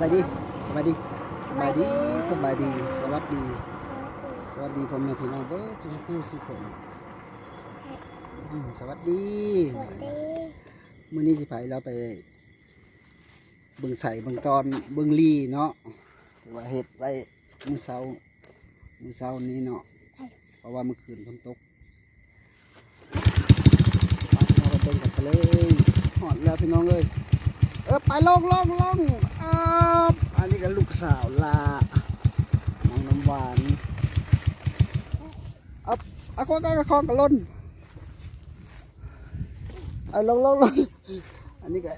บายดีสบายดีสบายดีสบายดี สวัสดี สวัสดีพ่อแม่พี่น้องเบิร์ทุกผู้สุขคนอืมสวัสดีสวัสดีมื้อนี้สิไปเราไปเบิ่งใส่เบิ่งตอนเบิ่งลีเนาะที่ว่าเฮ็ดไว้มื้อเช้ามื้อเช้านี้เนาะเพราะว่าเมื่อคืนฝนตกไปเราไปเบิ่งกันไปเลยหอดแล้วพี่น้องเอ้ยเออไปลงลงลงอ้าวอันนี้ก็ลูกสาวลาน้องน้ำหวานอาเอาข้อกันคองกันล้นเอาลงลงลงอันนี้ก็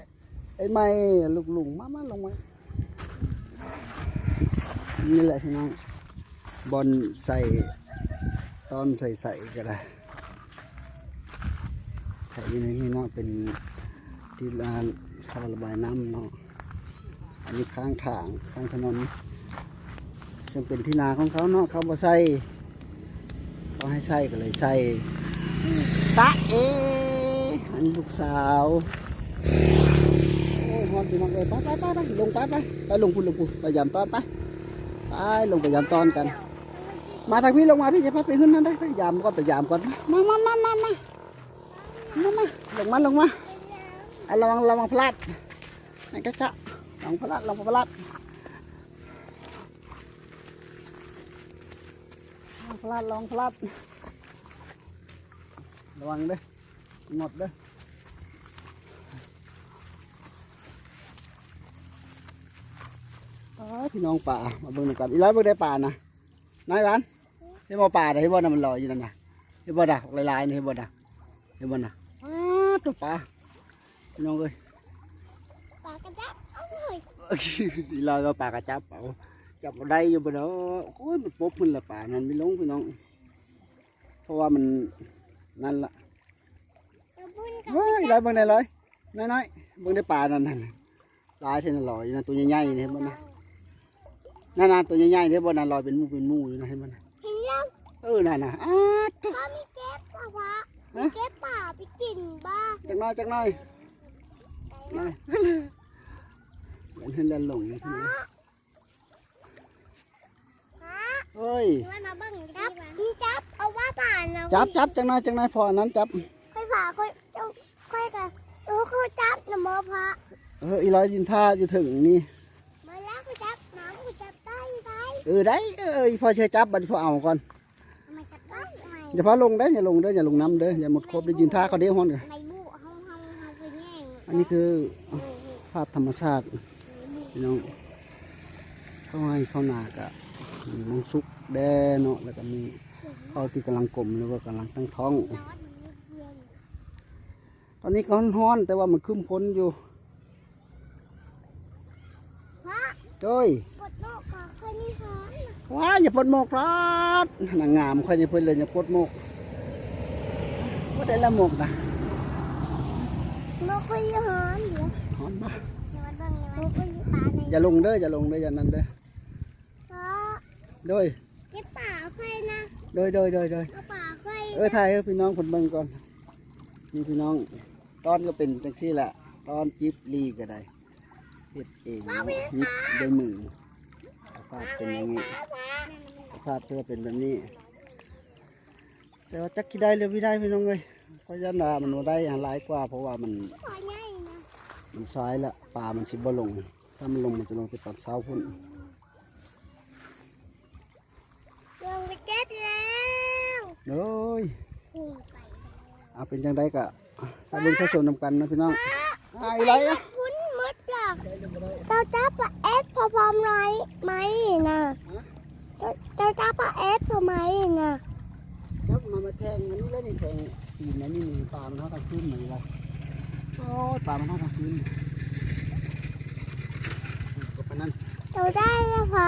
ไอ้ไม้ลูกลุงมามาลงไว้นี่แหละพี่น้องบอลใส่ตอนใส่ใส่ก็ได้ใส่ยี่ในนี้เนาะเป็นที่ลาน ท่อระบายน้ำเนาะอันนี้ข้างทางข้างถนน ซึ่งเป็นที่นาของเขาเนาะเขาบ่ใส่เขาให้ใส่ก็เลยใส่ตะเออันนี้ลูกสาวโอ้ยฮอนพี่น้องเอ้ยไปไปไปไปลงไปไปไปลงพุ่นลงพุ่นไปยามตอนไปไปลงไปยามตอนกัน มาทางพี่ลงมาพี่จะพาไปขึ้นนั่นได้ไปยามก่อนไปยามก่อนมามามามามามามาลงมาลงมาไอ้ ระวังระวังพลาดไอ้กระจะระวังพลาดระวังพลาดระวังพลาดระวังพลาดระวังเด้อหมดเด้ออ๋อพี่น้องป่ามาเบิ่งหน่อยก่อนอีร้อยเบิ่งได้ป่านะน้อยวานเห็นบ่ป่าน่ะเห็นบ่น่ะมันลอยอยู่นั่นน่ะเห็นบ่น่ะลายๆนี่เห็นบ่น่ะเห็นบ่น่ะอ้าตัวป่า น้องเอ้ยปากกระจับเอาเลยอีร้อยก็ป่ากระจับเอาจับบ่ได้อยู่บ่เนาะโอ้ยมันปบมันละป่านั่นไม่ลงพี่น้อง เพราะว่ามันนั่นละกระบุนกับเฮ้ยอีร้อยเบิ่งได้เลยน้อยๆเบิ่งได้ป่านั่นน่ะลายเท่านั้นลอยอยู่นะตัวใหญ่ๆนี่เห็นบ่น่ะนั่นๆตัวใหญ่ๆนี่เห็นบ่น่ะลอยเป็นหมู่เป็นหมู่อยู่นะเห็นบ่น่ะเห็นยังเออนั่นน่ะอ้าตัวพ่อมีเก็บป่าวะฮะมีเก็บป่าไปกินบ้าจักหน้อยจักหน้อย หน้อยเล่นเล่นหลงอยู่ที่นี่ฮะเฮ้ยว่ามาเบิ่งจับมีจับเอาว่าป่านะจับจับจักหน้อยจักหน้อยพออันนั้นจับ ค่อยผ่าค่อยเจ้าค่อยกันเออค่อยจับนะหมอพระเอออีร้อยยินท่าอยู่ถึงนี่ มาแล้วค่อยจับน้ำค่อยจับได้ได้เออได้เอออีพอเชยจับบัดนี้พอเอาก่อนทำไมจับได้ทำไมอย่าพาลงได้ออย่าลงเด้ออย่าลงน้ำเด้ออย่าหมดครบได้ยินท่าเขาเด้ฮ้อนกันใน อันนี้คือภาพธรรมชาติพี่น้องเขาให้ข้าวหนากะมีมังซุกแดเนาะแล้วก็มีข้าวที่กำลังกลมหรือว่ากำลังตั้งท้อง ตอนนี้ก็ร้อนแต่ว่ามันคึมพ้นอยู่พระจ้อยปวดโลกก็ค่อยมีหอนว้าอย่าปดหมกครับนางงามค่อยจะเพิ่นเลยอย่าปดหมกว่าได้ละหมกนะ โลกค่อยมีหอนเดี๋ยวหอนมาเดี๋ยวมันเบิ่งเดี๋ยวมันเบิ่งป่าในอย่าลงเด้ออย่าลงเด้ออย่านั่นเด้อเพราะโดยเก็บป่าค่อยนะโดยโดยโดยโดยเอาป่าค่อยเออถ่ายให้พี่น้องคนเบิ่งก่อนนี่พี่น้องตอนก็เป็นจังซี่แหละตอนจิบลีก็ได้เฮ็ดเองเนาะยิบด้วยมือสภาพเป็นอย่างนี้ป่าป่าสภาพเธอเป็นแบบนี้ แต่ว่าจักกี่ได้หรือไม่ได้พี่น้องเลย เพราะยันว่ามันบ่ได้หลายกว่า เพราะว่ามันป่าใหญ่นะมันซ้ายละปลามันสิบ่ลง ถ้ามันลงมันจะลงที่ปากเสาพุ่นลงไปเก็บแล้วเลยพุ่งไปเอาเป็นจังไดกะถ้าเบิ่งถ้าชมนำกันนะพี่น้องอ้ายไรอะพุ่นหมดหรอกเจ้าจ้าป่าเอสพอพร้อมไหมไหมนะเจ้าเจ้าจ้าป่าเอสพอไหมนะครับมามาแทงอันนี้แล้วนี่แทง ตีนอันนี้นี่ปลามันเท่าทางคืนเหมือนกันโอ้ปลามันเท่าทางคืนก็ปนั้นเจ้าได้แล้วพอ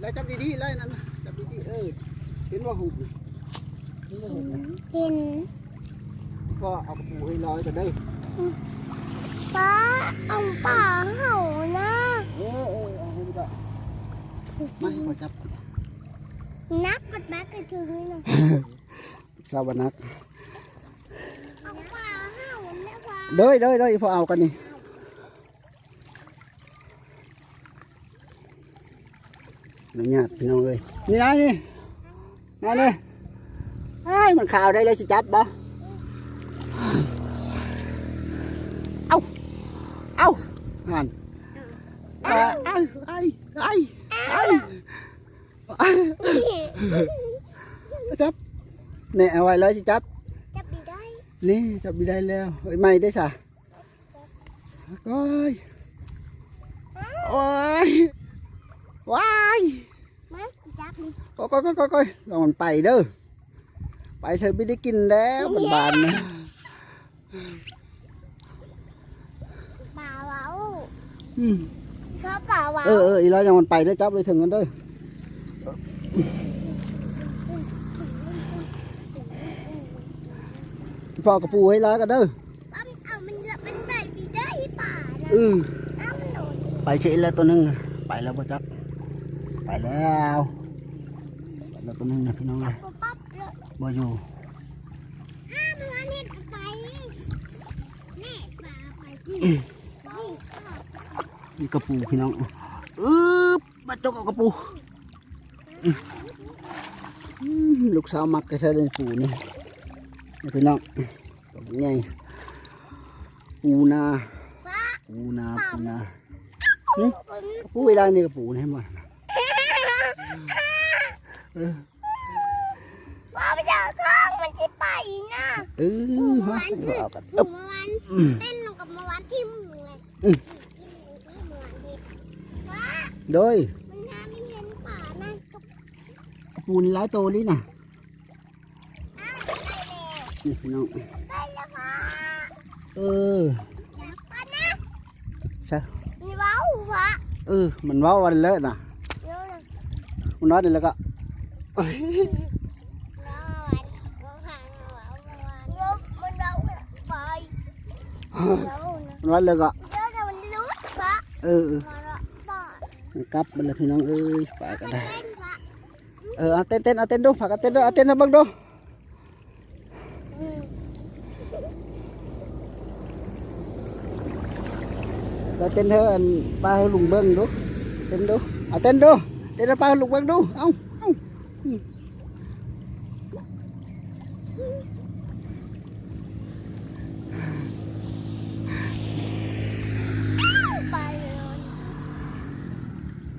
แล้วจับดีๆเลยนั่นจับดีๆเออเห็นว่าหุบเห็นว่าหุบน่ะเห็นก็เอากระปูให้ลอยกันได้ป้าเอาป่าเห่านะเออเออเอาให้ดูได้มาขอจับนักกัดแม็กกันถึงนี่นะ ชาวนักเด้ยเด้ยเด้ยพอเอากันนี่หนูหยาดพี่น้องเอ้ยนี่นงนี่นะนี่ไอ้มันข่าวได้เลยสิจัดบ่ เนี่ยเอาไว้เลยสิจับ จับดีได้ นี่จับไม่ได้แล้วเฮ้ยไม่ได้สะโอ้ยโอ้ยว้ายมาจับนี่ก็ก็ก็ก็ก็ลองมันไปเด้อ ไปเธอไม่ได้กินแล้วมันบานนะป่าเว้าอืมเขาป่าเว้าเออเอออีแล้วยังมันไปเด้อจับเลยถึงกันเด้อ พ่อกระปูให้ล้ากันเด้อเอาเอามันจะเป็นแบบดีได้ป่านะอือเอามันโดนไปเฉยแล้วตัวหนึงไปแล้วบ่จัก ไปแล้วไปแล้วตัวหนึงนะพี่น้องเลยปั๊บปั๊บเลยบ่อยู่อ้ามันอันนี้ไปแน่ป่าไปที่ไปนี่กระปูพี่น้องอึ๊บมาจกเอากระปูอื้ออื้อลูกสาวมักกระเซเล่นปูนี่นี่ พี่น้องตัวใหญ่ปูนาป้าปูนาปูนาผมปูเวลานี่กระปูนี่ให้หมดเออว่าไปเจอข้างมันจะไปนะเออฮะเอากันหอึ๊บมูวันอืมเต้นลงกับเมื่อวานที่มึงไงอืมที่เมื่อวานที่ว่าโดยมันน้ำไม่เห็นป่านะกับกระปูนี่หลายโตวนี่นะอ้าวได้แล้ว นี่พี่น้องเออใช่มีเว้าววะเออมันว่าวันเลอะนะเดี๋ยวนะมันน้อยเดี๋ยวมันเว้าวไปเดี๋ยวนะมันวันเลยก็เดี๋ยวนะมันลุดปะเออเออมาละป่ามันกลับมันเลยพี่น้องเอ้ยไปก็ได้เต้นปะเออเอาเต้นเต้นเอาเต้นดูผักเอาเต้นดูเอาเต้นให้เบิ่งดู เอาเต้นให้อันป้าให้ลุงเบิ่งดูเต้นดูเอาเต้นดูเต้นป้าให้ลุงเบิ่งดูเอาเอาไปเลย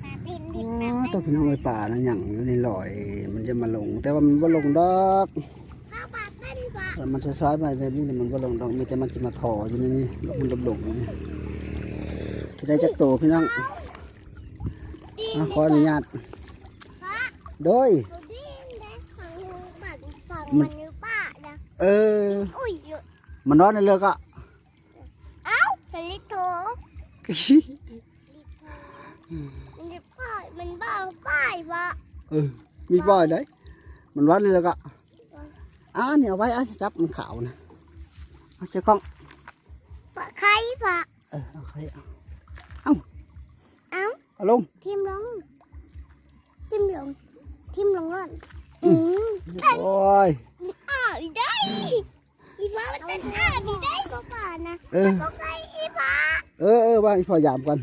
แปดดินดินแปอ๋ดอดินตัวพี่น้องไอ้ป่านะหยั่งอยู่ในลอยมันจะมาลง แต่ว่ามันบ่าลงดอกข้าวปมันจะซ้ายไปในนี้เนี่มันบ่ลงดอกมีแต่มันจะมาถออยู่ในนี้แล้วมันลงๆนี่ จะได้จักโตพี่น้องดินอะขออนุญาตปะโดยดูดินได้ฝั่งฝั่งฝั่งมันหรือเปล่านะเอออุ้ยมันร้อนในเรือก็เอ้าเฮลิโตมันจะป้ายมันบ้าป้ายวะเออ มีบ่อย đấy มันร้อนในเรือก็อ่าเนี่ยเอาไว้อะจับมันขาวนะเอาเจ้ากล้องปะใครปะเออเอาใคร เอาเอ้าเอาลงทิมลงทิมลงทิมลงก่อนอืมโอ้ยอ้าวอีได้อีฟ้ามันเต้นอ้าวอีได้ก็ป่านะเออก็ใครอีฟ้าเออเออว่าอีพอยามกัน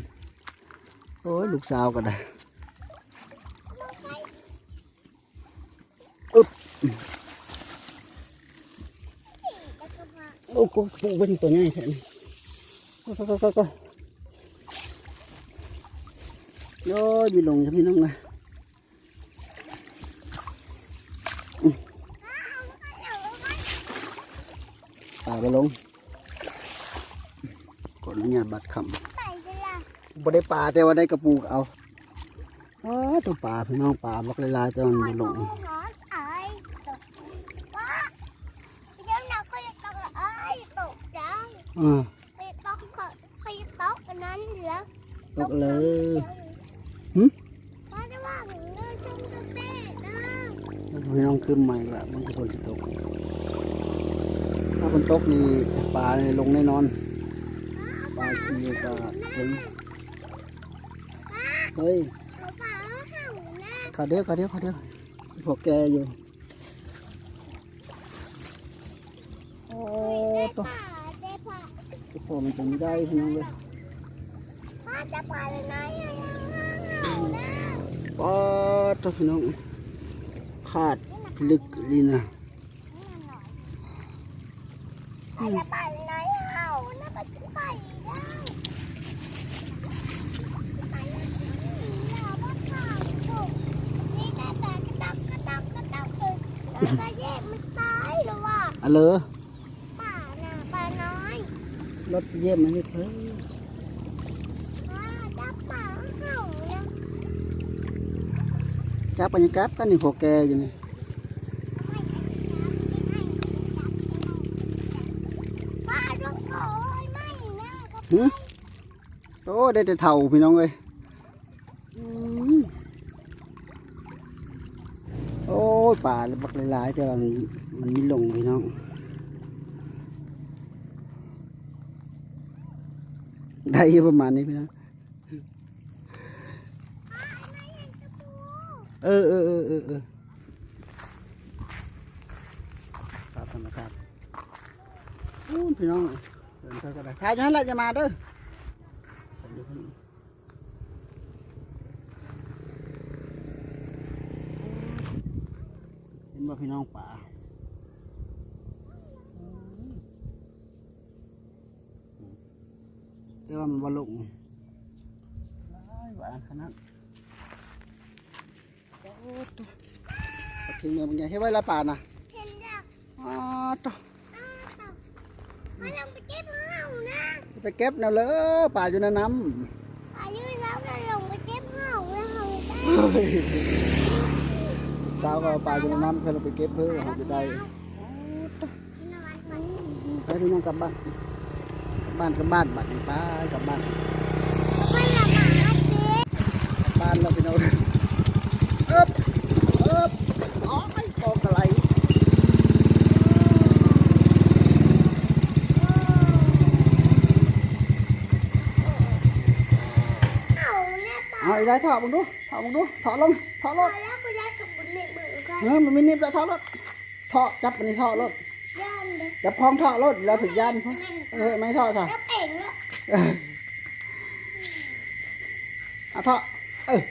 โอ้ยลูกสาวก็ได้ก็ใครแล้วก็มาโอ้กูกูเป็นตัวง่ายแค่นี้ก็ก็ก็ก็ โอ้ยมีลงจะพี่น้องเลยอ้าวเอาไปป่าไปลงกดอนุญาตบัตรคใส่ไปละำบ่ได้ป่าแต่ว่าได้กระปูกเอาอ๋อตัวป่าพี่น้องป่าบักลายๆตัวมันบ่ลงหาไอ้ตกว่าเดี๋ยวเราก็จะตกไอ้ตกใจอ่าไปตกเขาไปตกอันนั้นเหรอตกเลย หึว่าจะว่าหนูเลิกจงจะเต้นะพี่น้องขึ้นใหม่ละมันจะคนจะตก ถ้าคนตกนี่ป่านี่ลงแน่นอนป่าซีก็ถึงเฮ้ยเอาเปล่าเห่านะขาเดียวขาเดียวขาเดียวพวกแกอยู่ โอ้ได้ตัวป่าได้ป่าพอมันจะไม่ได้พี่น้องเลยป้าจะป่าเลยนะอย่าเห่านะ ปอดตัวพี่น้องขาดลึกลีนะไปละไปไหนเอาน่าไปไปได้ไปแล้วบ้านข้าวถูกนี่แต่แต่กระตักกระตักกระตักคือแล้วก็แยกมันตายหรือว่าอะเลอป่าน่ะป่าน้อย รถเยี่ยมมันนี่เพิ่ง จับปัญญากลับกันนี่พวกแกอยู่นี่ป้างโอ้ได้แต่เท่าพี่น้องเลยโอ้ป่าบักหลายๆแต่ว่ามันมันมีหลงพี่น้องได้ยู่ประมาณนี้พี่น้อง เออเออเออเออเออครับธรรมชาติอู้พี่น้องเดินเข้าก็ได้ถ่ายอยู่นั่นแหละจะมาเด้อผมอยู่ข้างนี้เห็นว่าพี่น้องป่าแต่ว่ามันบ่ลงหลายหวานขนาด โอ้ตัวสักทีเมืองเป็นไงให้ไว้ละป่านะเห็นดักอ๋อตัวมาลงไปเก็บเห่านะไปเก็บแนวเลยป่าอยู่ในน้ำอายุแล้วเราลงไปเก็บเห่าแล้วเห่าได้เฮ้ยเช้าก็เอาปลาอยู่ในน้ำเพื่อเราไปเก็บเพื่อเราจะได้ไปพี่น้องกลับบ้านกลับบ้านกลับบ้านบ้านไหนไปกลับบ้านกลับบ้านเราพี่น้องเอ๊บเอ๊บอ๋อไม่กอกอะไร เอาอีกได้ถอดมึงดูถอดมึงดูถอดลงถอดรถเออมันไม่นิบแล้วถอดรถถอดจับมันในถอดรถจับคล้องถอดรถแล้วถึงยันพอเออไม่ถอดใช่เออเอาเถอะเออ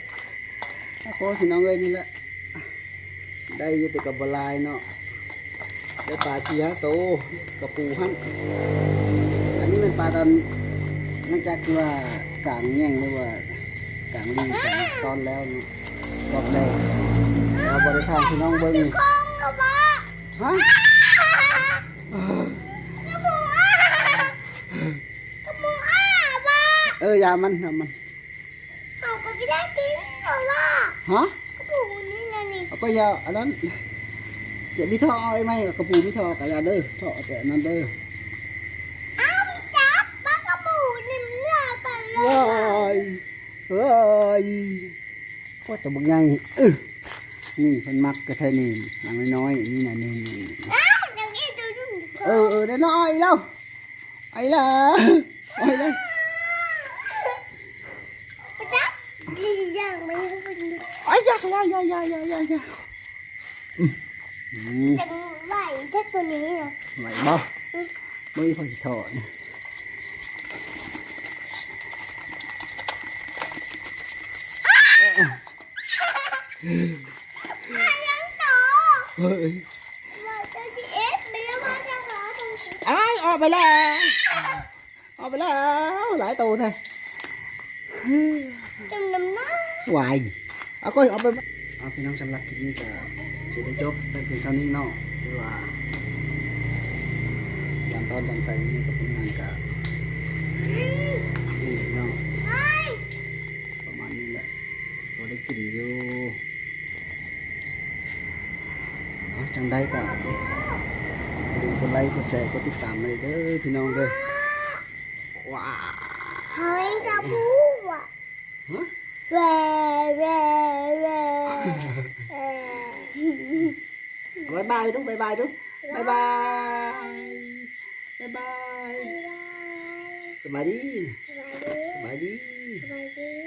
เอาโค้พี่น้องเอ้ยนี่แหละได้อยุติกับบลายเนาะได้ปลาเชียโตกระปูหั่นอันนี้เป็นปลาตอนหลังจากที่ว่า กลางแง่งหรือว่า กางลีกลางตอนแล้วนาะรอบแรกเราบริทานพี่น้องเบิ้งฮะเอออยามันยามันเอากระปิ้นนี่เลยวะฮะกระปูนี่นี่เอาก็ยาอันนั้นอย่ามีท่อเอาไอ้ไหมกระปูมีท่อกับยาเด้อท่อแต่อันนั้นเด้อว้าย เฮ้ยก็ตัวบางใหญ่เออนี่เพิ่นมักกระเทยนี่หลังน้อยๆนี่น่ะนี่นี่เออเออได้น้อยแล้วไอ้ล่ะไอ้ล่ะยังไม่รู้เป็นไอ้ยายายายายายายาอืมอืมจะไหวแค่ตัวนี้นะไหวบ่ไม่พอสิถอด อายังต่อ เฮ้ยว่าจะจีเอสไม่รู้ว่าจะหาตรงไหนอ้ายออกไปแล้ว ออกไปแล้ว หลายตัวเลยจำนำหน้าวายเอาก็เอาไปเอาพี่น้องสำหรับคลิปนี้ก็จะได้จบเป็นเพียงเท่านี้เนาะคือว่าอย่างตอนจังใส่นี่ก็เป็นงานกับนี่เนาะเฮ้ยประมาณนี้แหละเราได้กินอยู่ เอาจังได้ก็ดูกดไลค์กดแชร์กดติดตามมาเลยเด้อพี่น้องเด้อว้าเฮ้ยกับพูอะฮะแว่แว่แว่บายบายดูบายบายดูบายบายบายบายสบายดีสบายดีสบายดีสบายดี